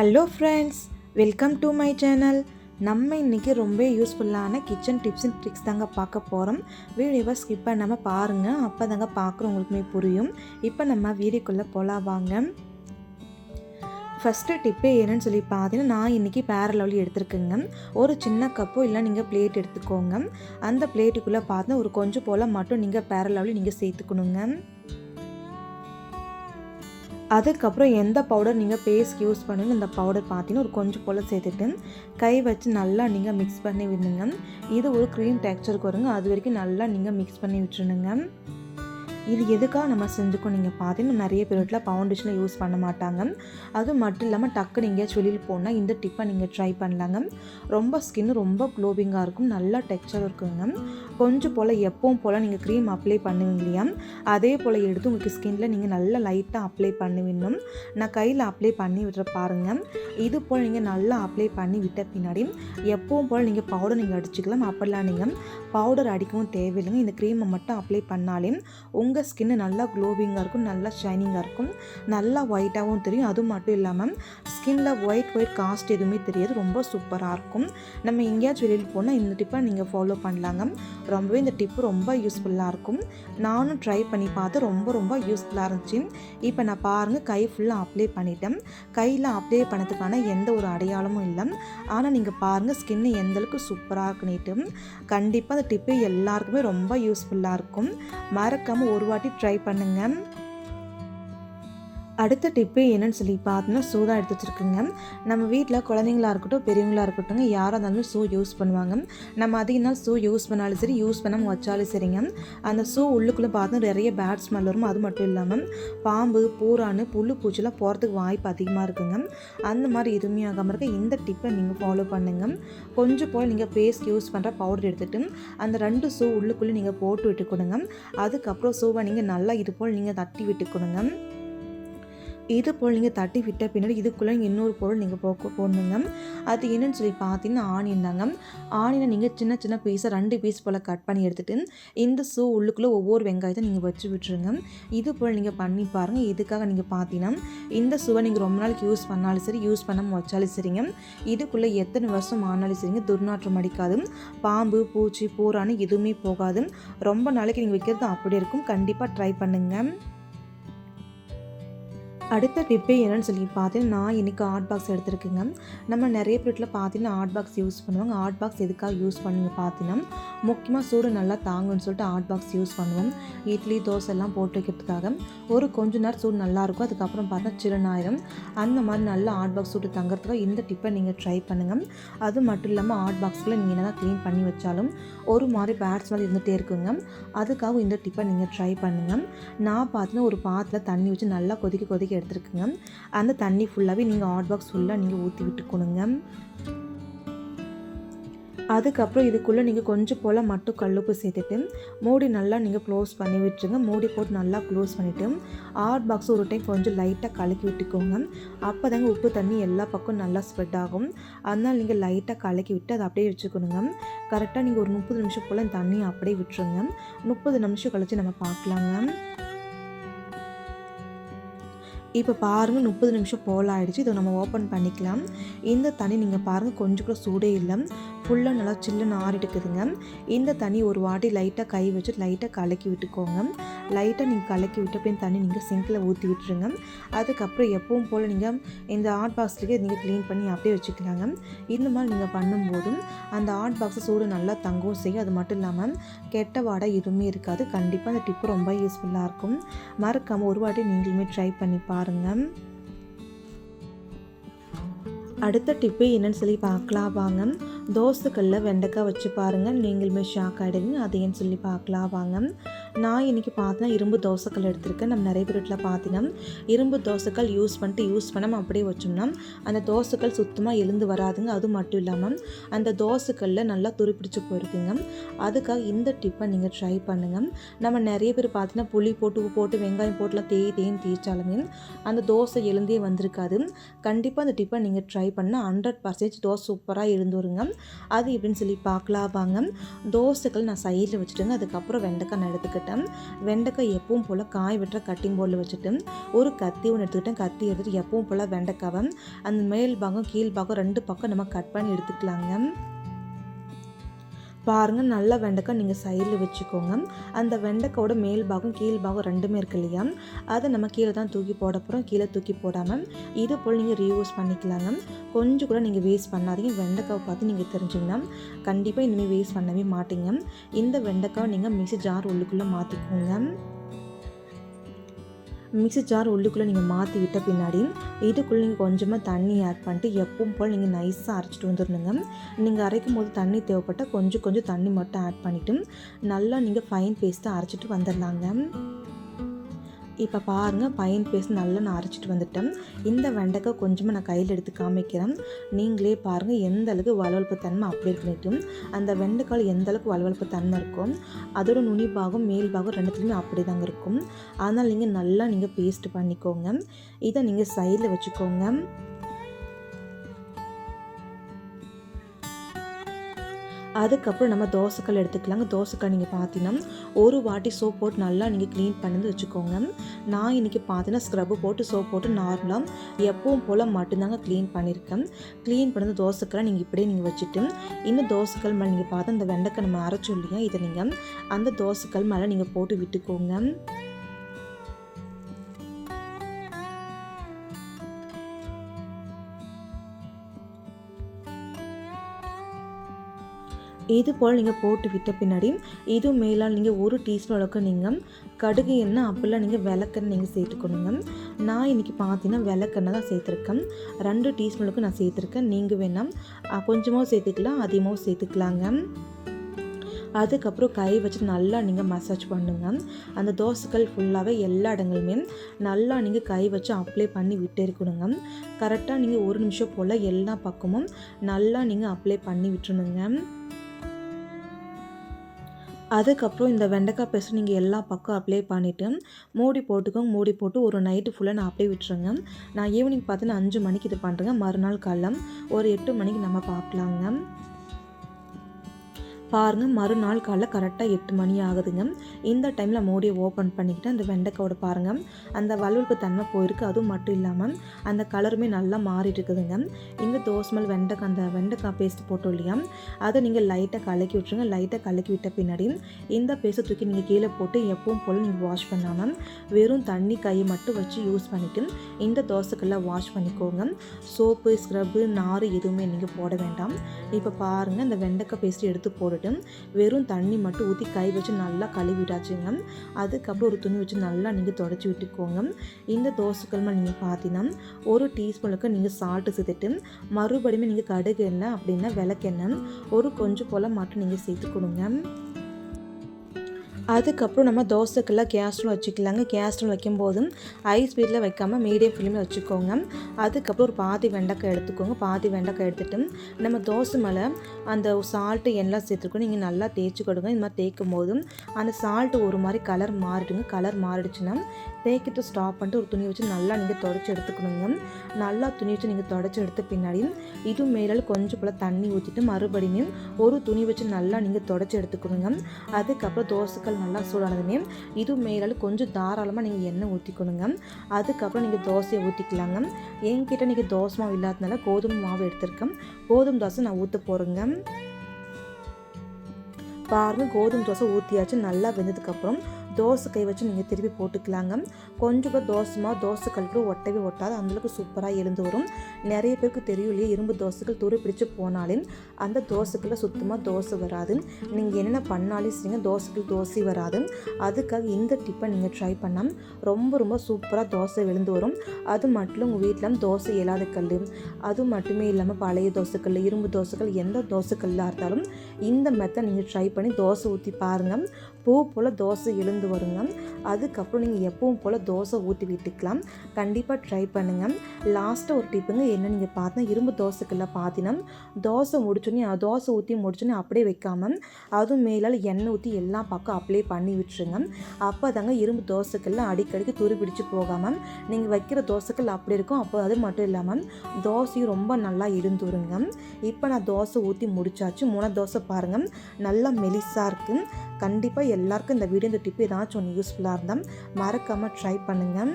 Hello friends welcome to my channel நம்ம இன்றைக்கி ரொம்ப யூஸ்ஃபுல்லான கிச்சன் டிப்ஸ் அண்ட் ட்ரிக்ஸ் தாங்க பார்க்க போகிறோம் வீடியோவை ஸ்கிப் பண்ணாமல் பாருங்கள் அப்போ தாங்க பார்க்குறவங்களுக்குமே புரியும். இப்போ நம்ம வீடியோக்குள்ளே போகலாம் வாங்க. ஃபஸ்ட்டு டிப்பு என்னன்னு சொல்லி பார்த்தீங்கன்னா நான் இன்றைக்கி பேரலவலி எடுத்துருக்கேங்க. ஒரு சின்ன கப்போ இல்லை நீங்கள் பிளேட் எடுத்துக்கோங்க. அந்த பிளேட்டுக்குள்ளே பார்த்தா ஒரு கொஞ்சம் போல் மட்டும் நீங்கள் பேரலவலி நீங்கள் சேர்த்துக்கணுங்க. அதுக்கப்புறம் எந்த பவுடர் நீங்கள் பேஸ்ட் யூஸ் பண்ணுங்க இந்த பவுடர் பார்த்தீங்கன்னா ஒரு கொஞ்சம் போல் சேர்த்துட்டு கை வச்சு நல்லா நீங்கள் மிக்ஸ் பண்ணி விடுங்க. இது ஒரு க்ரீம் டெக்ஸ்சருக்கு வருங்க. அது வரைக்கும் நல்லா நீங்கள் மிக்ஸ் பண்ணி விட்டுருணுங்க இது எதுக்காக நம்ம செஞ்சுக்கோ நீங்கள் பார்த்தீங்கன்னா நிறைய பேர் வீட்டில் ஃபவுண்டேஷனை யூஸ் பண்ண மாட்டாங்க. அது மட்டும் இல்லாமல் டக்குன்னு நீங்கள் வெளியில் போனால் இந்த டிப்பை நீங்கள் ட்ரை பண்ணலாங்க. ரொம்ப ஸ்கின் ரொம்ப க்ளோவிங்காக இருக்கும் நல்லா டெக்ஸ்டர் இருக்குங்க. கொஞ்சம் போல் எப்பவும் போல் நீங்கள் க்ரீம் அப்ளை பண்ணுவீங்க இல்லையா? அதே போல் எடுத்து உங்களுக்கு ஸ்கின்ல நீங்கள் நல்லா லைட்டாக அப்ளை பண்ணுவிடணும் நான் கையில் அப்ளை பண்ணி விடுற பாருங்கள் இது போல் நீங்கள் நல்லா அப்ளை பண்ணி விட்ட பின்னாடி எப்பவும் போல் நீங்கள் பவுடர் நீங்கள் அடிச்சுக்கலாம். அப்படிலாம் நீங்கள் பவுடர் அடிக்கவும் தேவையில்லைங்க. இந்த க்ரீமை மட்டும் அப்ளை பண்ணாலே உங்கள் ஸ்கின்னு நல்லா க்ளோவிங்காக இருக்கும் நல்லா ஷைனிங்காக இருக்கும். நல்லா ஒயிட்டாகவும் தெரியும். அது மட்டும் இல்லாமல் ஸ்கின்ல ஒயிட் ஒயிட் காஸ்ட் எதுவுமே தெரியாது. ரொம்ப சூப்பராக இருக்கும். நம்ம எங்கேயாச்சும் வெளியில் போனால் இந்த டிப்பை நீங்கள் ஃபாலோ பண்ணலாங்க. ரொம்பவே இந்த டிப்பு ரொம்ப யூஸ்ஃபுல்லாக இருக்கும். நானும் ட்ரை பண்ணி பார்த்து ரொம்ப ரொம்ப யூஸ்ஃபுல்லாக இருந்துச்சு. இப்போ நான் பாருங்கள் கை ஃபுல்லாக அப்ளை பண்ணிட்டேன். கையில் அப்ளை பண்ணதுக்கான எந்த ஒரு அடையாளமும் இல்லை. ஆனால் நீங்கள் பாருங்கள் ஸ்கின்னு எந்தளவுக்கு சூப்பராக இருக்குன்னுட்டு. கண்டிப்பாக அந்த டிப்பு எல்லாருக்குமே ரொம்ப யூஸ்ஃபுல்லாக இருக்கும். மறக்காமல் ஒரு வாட்டி ட்ரை பண்ணுங்கள் அடுத்த டிப்பு என்னன்னு சொல்லி பார்த்தோன்னா ஷூ தான் எடுத்து வச்சுருக்குங்க. நம்ம வீட்டில் குழந்தைங்களா இருக்கட்டும் பெரியவங்களா இருக்கட்டும் யாராக இருந்தாலும் ஷூ யூஸ் பண்ணுவாங்க. நம்ம அதிக நாள் ஷூ யூஸ் பண்ணாலும் சரி யூஸ் பண்ணாமல் வச்சாலும் சரிங்க. அந்த ஷூ உள்ளுக்குள்ளே பார்த்தா நிறைய பேட் ஸ்மெல் வரும். அது மட்டும் இல்லாமல் பாம்பு பூரானு புல்லு பூச்சிலாம் போகிறதுக்கு வாய்ப்பு அதிகமாக இருக்குங்க. அந்த மாதிரி எதுவுமே ஆகாமல் இருக்க இந்த டிப்பை நீங்கள் ஃபாலோ பண்ணுங்கள் கொஞ்சம் போல் நீங்கள் பேஸ்ட் யூஸ் பண்ணுற பவுடர் எடுத்துகிட்டு அந்த ரெண்டு ஷூ உள்ளுக்குள்ளே நீங்கள் போட்டு விட்டுக்கணுங்க அதுக்கப்புறம் ஷூவை நீங்கள் நல்லா இது போல் நீங்கள் தட்டி விட்டுக்கணுங்க இது போல் நீங்கள் தட்டி விட்ட பின்னாடி இதுக்குள்ளே இன்னொரு பொருள் நீங்கள் போக போடணுங்க. அது என்னன்னு சொல்லி பார்த்தீங்கன்னா ஆனியன் தாங்க. ஆனியனை நீங்கள் சின்ன சின்ன பீஸாக ரெண்டு பீஸ் போல் கட் பண்ணி எடுத்துகிட்டு இந்த ஷூ உள்ளுக்குள்ளே ஒவ்வொரு வெங்காயத்தை நீங்கள் வச்சு விட்டுருங்க. இது போல் நீங்கள் பண்ணி பாருங்கள் இதுக்காக நீங்கள் பார்த்தீங்கன்னா இந்த ஷூவை நீங்கள் ரொம்ப நாளைக்கு யூஸ் பண்ணாலும் சரி யூஸ் பண்ணாமல் வச்சாலும் சரிங்க. இதுக்குள்ளே எத்தனை வருஷம் ஆனாலும் சரிங்க. துர்நாற்றம் அடிக்காது. பாம்பு பூச்சி பூரான்னு எதுவுமே போகாது. ரொம்ப நாளைக்கு நீங்கள் வைக்கிறது அப்படி இருக்கும். கண்டிப்பாக ட்ரை பண்ணுங்கள் அடுத்த டிப்பே என்னன்னு சொல்லி பார்த்தீங்கன்னா நான் இன்றைக்கி ஆர்ட் பாக்ஸ் எடுத்துருக்கேங்க. நம்ம நிறைய வீட்டில் பார்த்தீங்கன்னா ஆர்ட் பாக்ஸ் யூஸ் பண்ணுவாங்க. ஆர்ட் பாக்ஸ் எதுக்காக யூஸ் பண்ணுங்க பார்த்தீங்கன்னா முக்கியமாக சூடு நல்லா தாங்குன்னு சொல்லிட்டு ஆர்ட் பாக்ஸ் யூஸ் பண்ணுவோம். இட்லி தோசை எல்லாம் போட்டு வைக்கிறதுக்காக. ஒரு கொஞ்ச நேரம் சூடு நல்லாயிருக்கும் அதுக்கப்புறம் பார்த்தா சிறுநாயிரம். அந்த மாதிரி நல்லா ஆர்ட் பாக்ஸ் சூடு தங்குறதுக்காக இந்த டிப்பை நீங்கள் ட்ரை பண்ணுங்கள் அது மட்டும் இல்லாமல் ஆர்ட் பாக்ஸில் நீங்கள் என்ன க்ளீன் பண்ணி வச்சாலும் ஒரு மாதிரி பேட்ஸ் மாதிரி இருந்துகிட்டே இருக்குங்க. அதுக்காக இந்த டிப்பை நீங்கள் ட்ரை பண்ணுங்கள் நான் பார்த்தீங்கன்னா ஒரு பாத்தில் தண்ணி வச்சு நல்லா கொதிக்க கொதிக்க எடுத்துருக்குங்க. அந்த தண்ணி ஃபுல்லாகவே நீங்கள் ஹாட் பாக்ஸ் ஃபுல்லாக நீங்கள் ஊற்றி விட்டுக்கணுங்க. அதுக்கப்புறம் இதுக்குள்ளே நீங்கள் கொஞ்சம் போல் மட்டும் கல்லுப்பு சேர்த்துட்டு மூடி நல்லா நீங்கள் க்ளோஸ் பண்ணி விட்டுருங்க. மூடி போட்டு நல்லா க்ளோஸ் பண்ணிவிட்டு ஹாட் பாக்ஸ் ஒரு டைம் கொஞ்சம் லைட்டாக கலக்கி விட்டுக்கோங்க. அப்போ தாங்க உப்பு தண்ணி எல்லா பக்கம் நல்லா ஸ்ப்ரெட் ஆகும். அதனால் நீங்கள் லைட்டாக கலக்கி விட்டு அதை அப்படியே வச்சுக்கணுங்க. கரெக்டாக நீங்கள் ஒரு முப்பது நிமிஷம் போல் தண்ணியை அப்படியே விட்டுருங்க. முப்பது நிமிஷம் கழித்து நம்ம பார்க்கலாங்க. இப்போ பாருங்கள் முப்பது நிமிஷம் போல் ஆகிடுச்சு இதை நம்ம ஓப்பன் பண்ணிக்கலாம். இந்த தண்ணி நீங்கள் பாருங்கள் கொஞ்சம் கூட சூடே இல்லை. ஃபுல்லாக நல்லா சில்லுன்னு ஆறிட்டுக்குதுங்க இந்த தண்ணி ஒரு வாட்டி லைட்டாக கை வச்சு லைட்டாக கலக்கி விட்டுக்கோங்க. லைட்டாக நீங்கள் கலக்கி விட்டு அப்படியே தண்ணி நீங்கள் சிங்கில் ஊற்றி விட்டுருங்க. அதுக்கப்புறம் எப்பவும் போல் நீங்கள் இந்த ஆட் பாக்ஸ்லேயே நீங்கள் க்ளீன் பண்ணி அப்படியே வச்சுக்கலாங்க. இந்த மாதிரி நீங்கள் பண்ணும்போதும் அந்த ஆட் பாக்ஸை சூடு நல்லா தங்கவும் செய்யும். அது மட்டும் இல்லாமல் கெட்ட வாடை எதுவுமே இருக்காது. கண்டிப்பாக அந்த டிப்பு ரொம்ப யூஸ்ஃபுல்லாக இருக்கும். மறக்காமல் ஒரு வாட்டி நீங்களுமே ட்ரை பண்ணி பாருங்கள் அடுத்த டிப்பு என்னன்னு சொல்லி பார்க்கலாம் வாங்க. தோசைக்கல்லில் வெண்டைக்காய் வச்சு பாருங்கள் நீங்களுமே ஷாக் ஆகிடுவீங்க அதையும் சொல்லி பார்க்கலாம் வாங்க. நான் இன்றைக்கி பார்த்தா இரும்பு தோசைக்கல் எடுத்திருக்கேன். நம்ம நிறைய பேர் வீட்டில் பார்த்தீங்கன்னா இரும்பு தோசைக்கல் யூஸ் பண்ணிட்டு யூஸ் பண்ணாமல் அப்படியே வச்சோம்னா அந்த தோசைக்கல் சுத்தமாக எழுந்து வராதுங்க. அது மட்டும் இல்லாமல் அந்த தோசைக்கல்லில் நல்லா துருப்பிடிச்சு போயிருக்குங்க. அதுக்காக இந்த டிப்பை நீங்கள் ட்ரை பண்ணுங்கள் நம்ம நிறைய பேர் பார்த்தீங்கன்னா புளி போட்டு உப்பு போட்டு வெங்காயம் போட்டுலாம் தேய் தேய்ன்னு தேய்ச்சாலுமே அந்த தோசை எழுந்தே வந்திருக்காது. கண்டிப்பாக அந்த டிப்பை நீங்கள் ட்ரை பண்ணால் ஹண்ட்ரட் பர்சன்டேஜ் தோசை சூப்பராக எழுந்து வருங்க. அது எப்படின்னு சொல்லி பார்க்கலாம். வாங்க. தோசைகள் நான் சைடில் வச்சுட்டுங்க. அதுக்கப்புறம் வெண்டைக்காய் நான் எடுத்துக்கிட்டேன். வெண்டைக்காய் எப்பவும் போல் காய் வெட்டுற கட்டிங் போர்டில் வச்சுட்டு ஒரு கத்தி ஒன்று எடுத்துக்கிட்டேன். கத்தி எடுத்துகிட்டு எப்பவும் போல் வெண்டைக்காவை. அந்த மேல் பாகம் கீழ் பாகம் ரெண்டு பக்கம் நம்ம கட் பண்ணி எடுத்துக்கலாங்க. பாருங்கள் நல்ல வெண்டைக்காய் நீங்கள் சைடில் வச்சுக்கோங்க. அந்த வெண்டைக்காயோட மேல் பாகம் கீழ் பாகம் ரெண்டுமே இருக்கு இல்லையா? அதை நம்ம கீழே தான் தூக்கி போட போகிறோம் கீழே தூக்கி போடாமல் இது போல் நீங்கள் ரீயூஸ் பண்ணிக்கலாங்க. கொஞ்சம் கூட நீங்கள் வேஸ்ட் பண்ணாதீங்க. வெண்டைக்காவை பார்த்து நீங்கள் தெரிஞ்சுங்கன்னா கண்டிப்பாக இனிமேல் வேஸ்ட் பண்ணவே மாட்டீங்க. இந்த வெண்டைக்காவை நீங்கள் மிக்சி ஜார் உள்ளுக்குள்ளே மாற்றிக்கோங்க மிக்ஸி ஜார் உள்ளுக்குள்ளே நீங்கள் மாற்றி விட்ட பின்னாடி இதுக்குள்ளே நீங்கள் கொஞ்சமாக தண்ணி ஆட் பண்ணிட்டு எப்பவும் போல் நீங்கள் நைஸாக அரைச்சிட்டு வந்துடணுங்க. நீங்கள் அரைக்கும் போது தண்ணி தேவைப்பட்டால் கொஞ்சம் கொஞ்சம் தண்ணி மட்டும் ஆட் பண்ணிவிட்டு நல்லா நீங்கள் ஃபைன் பேஸ்ட்டாக அரைச்சிட்டு வந்துடலாங்க. இப்போ பாருங்கள் பையன் பேஸ்ட் நல்லா நான் அரைச்சிட்டு வந்துட்டேன். இந்த வெண்டைக்காய் கொஞ்சமாக நான் கையில் எடுத்து காமிக்கிறேன். நீங்களே பாருங்கள் எந்த அளவுக்கு வளவளப்பு தன்மை அப்படி இருக்கணும் அந்த வெண்டைக்காய் எந்த அளவுக்கு வளவளப்பு தன்மை இருக்கும் அதோட நுனி பாகம் மேல் பாகம் ரெண்டுத்துலையுமே அப்படி தாங்க இருக்கும். அதனால் நீங்கள் நல்லா நீங்கள் பேஸ்ட் பண்ணிக்கோங்க. இதை நீங்கள் சைடில் வச்சுக்கோங்க. அதுக்கப்புறம் நம்ம தோசைக்கல் எடுத்துக்கலாங்க. தோசைக்கல் நீங்கள் பார்த்தீங்கன்னா ஒரு வாட்டி சோப் போட்டு நல்லா நீங்கள் க்ளீன் பண்ணி வச்சுக்கோங்க. நான் இன்றைக்கி பார்த்தீங்கன்னா ஸ்க்ரப்பு போட்டு சோப் போட்டு நார்மலாக எப்பவும் போல் மட்டும்தாங்க க்ளீன் பண்ணியிருக்கேன் க்ளீன் பண்ணது தோசைக்கெல்லாம் நீங்கள் இப்படியே நீங்கள் வச்சுட்டு இன்னும் தோசைக்கல் மேலே நீங்கள் பார்த்து அந்த வெண்டைக்காய் நம்ம அரைச்சோம் இதை நீங்கள் அந்த தோசைக்கல் மேலே நீங்கள் போட்டு விட்டுக்கோங்க. இது போல் நீங்கள் போட்டு விட்ட பின்னாடி இது மேலால் நீங்கள் ஒரு டீஸ்பூன் அளவுக்கு நீங்கள் கடுகு எண்ணெய் அப்படிலாம் நீங்கள் விளக்கெண்ணெய் நீங்கள் சேர்த்துக்கணுங்க. நான் இன்றைக்கி பார்த்தீங்கன்னா விளக்கெண்ணெய் தான் சேர்த்துருக்கேன். ரெண்டு டீஸ்பூன் அளவுக்கு நான் சேர்த்துருக்கேன். நீங்கள் வேணாம் கொஞ்சமாக சேர்த்துக்கலாம் அதிகமாக சேர்த்துக்கலாங்க. அதுக்கப்புறம் கை வச்சு நல்லா நீங்கள் மசாஜ் பண்ணுங்கள் அந்த தோசைகள் ஃபுல்லாகவே எல்லா இடங்களுமே நல்லா நீங்கள் கை வச்சு அப்ளை பண்ணி விட்டே இருக்கணுங்க. கரெக்டாக நீங்கள் ஒரு நிமிஷம் போல் எல்லா பக்கமும் நல்லா நீங்கள் அப்ளை பண்ணி விட்டுருணுங்க. அதுக்கப்புறம் இந்த வெண்டைக்காய் பேஸ்ட் நீங்கள் எல்லா பக்கம் அப்ளை பண்ணிவிட்டு மூடி போட்டுக்கோங்க. மூடி போட்டு ஒரு நைட்டு ஃபுல்லாக நான் அப்படியே விட்டுருங்க. நான் ஈவினிங் பார்த்தீங்கன்னா அஞ்சு மணிக்கு இது பண்ணுறேங்க மறுநாள் காலம் ஒரு எட்டு மணிக்கு நம்ம பார்க்கலாங்க. பாருங்கள் மறுநாள் காலைல கரெக்டாக எட்டு மணி ஆகுதுங்க. இந்த டைமில் மூடியை ஓப்பன் பண்ணிக்கிட்டு அந்த வெண்டைக்காவோட பாருங்கள் அந்த வலுவலுப்பு தன்மை போயிருக்கு. அதுவும் மட்டும் இல்லாமல் அந்த கலருமே நல்லா மாறிட்டு இருக்குதுங்க. இந்த தோசை வெண்டைக்காய் அந்த வெண்டைக்காய் பேஸ்ட் போட்டோம் இல்லையா? அதை நீங்கள் லைட்டாக கலக்கி விட்டுருங்க. லைட்டாக கலக்கி விட்ட பின்னாடி இந்த பேஸ்ட்டை தூக்கி நீங்கள் கீழே போட்டு எப்பவும் போல் நீங்கள் வாஷ் பண்ணாமல் வெறும் தண்ணி கையை மட்டும் வச்சு யூஸ் பண்ணிவிட்டு இந்த தோசைக்கெல்லாம் வாஷ் பண்ணிக்கோங்க. சோப்பு ஸ்க்ரப்பு நார் எதுவுமே நீங்கள் போட வேண்டாம். இப்போ பாருங்கள் இந்த வெண்டைக்காய் பேஸ்ட் எடுத்து போட்டுட்டு வெறும் தண்ணி மட்டும் ஊற்றி கை வச்சு நல்லா கழுவிட்டாச்சுங்க அதுக்கப்புறம் ஒரு துணி வச்சு நல்லா நீங்கள் தொடச்சி விட்டுக்கோங்க. இந்த தோசைக்கிழமை நீங்கள் பார்த்தீங்கன்னா ஒரு டீஸ்பூனுக்கு நீங்கள் சால்ட்டு சேர்த்துட்டு மறுபடியும் நீங்கள் கடுகு எண்ணெய் அப்படின்னா விளக்கெண்ணெய் ஒரு கொஞ்சம் போல் மட்டும் நீங்கள் சேர்த்து கொடுங்க. அதுக்கப்புறம் நம்ம தோசைக்கெல்லாம் கேஸ்ட்ரோல் வச்சுக்கலாங்க. கேஸ்ட்ரோல் வைக்கும்போதும் ஹை ஸ்பீடில் வைக்காமல் மீடியம் ஃப்ளேமில் வச்சுக்கோங்க. அதுக்கப்புறம் ஒரு பாதி வெண்டைக்காய் எடுத்துக்கோங்க. பாதி வெண்டைக்காய் எடுத்துகிட்டு நம்ம தோசை மேலே அந்த சால்ட்டு எண்ணெய் சேர்த்துருக்கோம். நீங்கள் நல்லா தேய்ச்சி கொடுங்க. இந்த மாதிரி தேய்க்கும் போதும் அந்த சால்ட்டு ஒரு மாதிரி கலர் மாறிடுங்க. கலர் மாறிடுச்சுன்னா தேய்க்கிட்டு ஸ்டாப் பண்ணிட்டு ஒரு துணி வச்சு நல்லா நீங்கள் தொடச்சி எடுத்துக்கணுங்க. நல்லா துணி வச்சு நீங்கள் தொடச்சி எடுத்த பின்னாடி இது மேலே கொஞ்சம் போல் தண்ணி ஊற்றிட்டு மறுபடியும் ஒரு துணி வச்சு நல்லா நீங்கள் தொடச்சி எடுத்துக்கணுங்க. அதுக்கப்புறம் தோசைக்கல் நல்லா சூடானதுமே இது மேலே கொஞ்சம் தாராளமாக நீங்கள் எண்ணெய் ஊற்றிக்கணுங்க அதுக்கப்புறம் நீங்கள் தோசையை ஊற்றிக்கலாங்க என்கிட்ட நீங்கள் தோசை மாவு இல்லாததுனால கோதுமை மாவு எடுத்திருக்கேன். கோதுமை தோசை நான் ஊற்ற போகிறேங்க பாருங்கள் கோதுமை தோசை ஊற்றியாச்சு நல்லா வெந்ததுக்கப்புறம் தோசை கை வச்சு நீங்கள் திருப்பி போட்டுக்கலாங்க. கொஞ்சம் கூட தோசைமா தோசை கல்லுக்கு ஒட்டவே ஒட்டாது. அந்தளவுக்கு சூப்பராக எழுந்து வரும். நிறைய பேருக்கு தெரியும் இல்லையா இரும்பு தோசைகள் துரு பிடிச்சு போனாலே அந்த தோசைக்குள்ளே சுத்தமாக தோசை வராது. நீங்கள் என்னென்ன பண்ணாலும் சரிங்க தோசைக்கு தோசை வராது. அதுக்காக இந்த டிப்பை நீங்கள் ட்ரை பண்ணால் ரொம்ப ரொம்ப சூப்பராக தோசை விழுந்து வரும். அது மட்டும் உங்கள் வீட்டில் தோசை இல்லாத கல் அது மட்டுமே இல்லாமல் பழைய தோசைக்கல் இரும்பு தோசைகள் எந்த தோசைக்கல்லாக இருந்தாலும் இந்த மெத்தை நீங்கள் ட்ரை பண்ணி தோசை ஊற்றி பாருங்கள் பூ போல் தோசை எழுந்து வருங்க. அதுக்கப்புறம் நீங்கள் எப்பவும் போல் தோசை ஊற்றி விட்டுக்கலாம். கண்டிப்பாக ட்ரை பண்ணுங்கள் லாஸ்ட்டாக ஒரு டிப்புங்க என்ன நீங்கள் பார்த்தா இரும்பு தோசைக்குள்ளே பார்த்தீங்கன்னா தோசை முடிச்சோன்னே தோசை ஊற்றி முடிச்சோன்னே அப்படியே வைக்காமல் அதுவும் மேலால் எண்ணெய் ஊற்றி எல்லா பக்கம் அப்ளை பண்ணி விட்டுருங்க. அப்போ தாங்க இரும்பு தோசைக்கெல்லாம் அடிக்கடிக்கு துரு பிடிச்சி போகாமல் நீங்கள் வைக்கிற தோசைக்கல் அப்படி இருக்கும். அப்போ அது மட்டும் இல்லாமல் தோசையும் ரொம்ப நல்லா இருந்துருங்க. இப்போ நான் தோசை ஊற்றி முடிச்சாச்சு. மூணு தோசை பாருங்கள் நல்லா மெலிசாக இருக்குது கண்டிப்பாக எல்லாருக்கும் இந்த வீடியோ இந்த டிப்பு ஏதாச்சும் ஒன்று யூஸ்ஃபுல்லாக இருந்தால் மறக்காமல் ட்ரை பண்ணுங்கள்